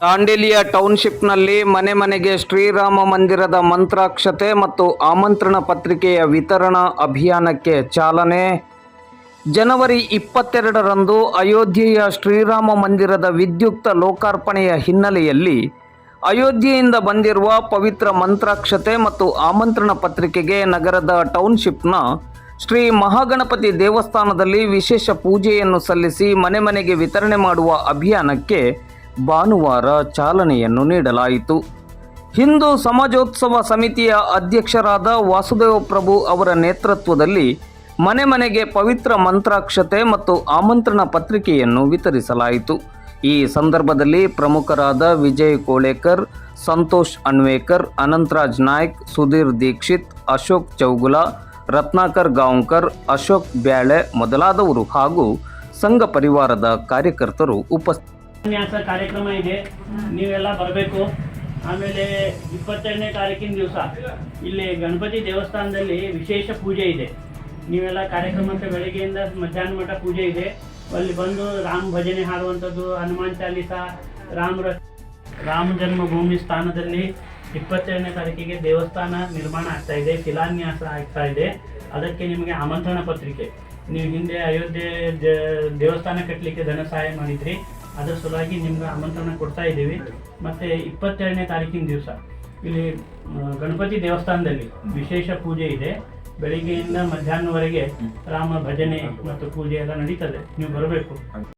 ದಾಂಡೇಲಿಯ ಟೌನ್ಶಿಪ್ನಲ್ಲಿ ಮನೆ ಮನೆಗೆ ಶ್ರೀರಾಮ ಮಂದಿರದ ಮಂತ್ರಾಕ್ಷತೆ ಮತ್ತು ಆಮಂತ್ರಣ ಪತ್ರಿಕೆಯ ವಿತರಣಾ ಅಭಿಯಾನಕ್ಕೆ ಚಾಲನೆ. ಜನವರಿ ಇಪ್ಪತ್ತೆರಡರಂದು ಅಯೋಧ್ಯೆಯ ಶ್ರೀರಾಮ ಮಂದಿರದ ವಿದ್ಯುಕ್ತ ಲೋಕಾರ್ಪಣೆಯ ಹಿನ್ನೆಲೆಯಲ್ಲಿ ಅಯೋಧ್ಯೆಯಿಂದ ಬಂದಿರುವ ಪವಿತ್ರ ಮಂತ್ರಾಕ್ಷತೆ ಮತ್ತು ಆಮಂತ್ರಣ ಪತ್ರಿಕೆಗೆ ನಗರದ ಟೌನ್ಶಿಪ್ನ ಶ್ರೀ ಮಹಾಗಣಪತಿ ದೇವಸ್ಥಾನದಲ್ಲಿ ವಿಶೇಷ ಪೂಜೆಯನ್ನು ಸಲ್ಲಿಸಿ ಮನೆ ಮನೆಗೆ ವಿತರಣೆ ಮಾಡುವ ಅಭಿಯಾನಕ್ಕೆ ಭಾನುವಾರ ಚಾಲನೆಯನ್ನು ನೀಡಲಾಯಿತು. ಹಿಂದೂ ಸಮಾಜೋತ್ಸವ ಸಮಿತಿಯ ಅಧ್ಯಕ್ಷರಾದ ವಾಸುದೇವ ಪ್ರಭು ಅವರ ನೇತೃತ್ವದಲ್ಲಿ ಮನೆ ಮನೆಗೆ ಪವಿತ್ರ ಮಂತ್ರಾಕ್ಷತೆ ಮತ್ತು ಆಮಂತ್ರಣ ಪತ್ರಿಕೆಯನ್ನು ವಿತರಿಸಲಾಯಿತು. ಈ ಸಂದರ್ಭದಲ್ಲಿ ಪ್ರಮುಖರಾದ ವಿಜಯ್ ಕೋಳೇಕರ್, ಸಂತೋಷ್ ಅನ್ವೇಕರ್, ಅನಂತರಾಜ್ ನಾಯ್ಕ್, ಸುಧೀರ್ ದೀಕ್ಷಿತ್, ಅಶೋಕ್ ಚೌಗುಲ, ರತ್ನಾಕರ್ ಗಾಂವ್ಕರ್, ಅಶೋಕ್ ಬ್ಯಾಳೆ ಮೊದಲಾದವರು ಹಾಗೂ ಸಂಘ ಪರಿವಾರದ ಕಾರ್ಯಕರ್ತರು ಉಪಸ್ಥಿತ ಉಪನ್ಯಾಸ ಕಾರ್ಯಕ್ರಮ ಇದೆ. ನೀವೆಲ್ಲ ಬರಬೇಕು. ಆಮೇಲೆ ಇಪ್ಪತ್ತೆರಡನೇ ತಾರೀಕಿನ ದಿವಸ ಇಲ್ಲಿ ಗಣಪತಿ ದೇವಸ್ಥಾನದಲ್ಲಿ ವಿಶೇಷ ಪೂಜೆ ಇದೆ. ನೀವೆಲ್ಲ ಕಾರ್ಯಕ್ರಮಕ್ಕೆ ಬೆಳಗ್ಗೆಯಿಂದ ಮಧ್ಯಾಹ್ನ ಮಠ ಪೂಜೆ ಇದೆ. ಅಲ್ಲಿ ಬಂದು ರಾಮ ಭಜನೆ ಹಾಡುವಂಥದ್ದು, ಹನುಮಾನ್ ಚಾಲೀಸ, ರಾಮರ ರಾಮ ಜನ್ಮಭೂಮಿ ಸ್ಥಾನದಲ್ಲಿ ಇಪ್ಪತ್ತೆರಡನೇ ತಾರೀಕಿಗೆ ದೇವಸ್ಥಾನ ನಿರ್ಮಾಣ ಆಗ್ತಾ ಇದೆ, ಶಿಲಾನ್ಯಾಸ ಆಗ್ತಾ ಇದೆ. ಅದಕ್ಕೆ ನಿಮಗೆ ಆಮಂತ್ರಣ ಪತ್ರಿಕೆ. ನೀವು ಹಿಂದೆ ಅಯೋಧ್ಯೆ ದೇವಸ್ಥಾನ ಕಟ್ಟಲಿಕ್ಕೆ ಧನ ಸಹಾಯ ಮಾಡಿದ್ರಿ. ಅದರ ಸಲುವಾಗಿ ನಿಮ್ಗೆ ಆಮಂತ್ರಣ ಕೊಡ್ತಾ ಇದ್ದೀವಿ. ಮತ್ತೆ ಇಪ್ಪತ್ತೆರಡನೇ ತಾರೀಕಿನ ದಿವಸ, ಇಲ್ಲಿ ಗಣಪತಿ ದೇವಸ್ಥಾನದಲ್ಲಿ ವಿಶೇಷ ಪೂಜೆ ಇದೆ. ಬೆಳಿಗ್ಗೆಯಿಂದ ಮಧ್ಯಾಹ್ನವರೆಗೆ ರಾಮ ಭಜನೆ ಮತ್ತು ಪೂಜೆ ಎಲ್ಲ ನಡೀತದೆ. ನೀವು ಬರಬೇಕು.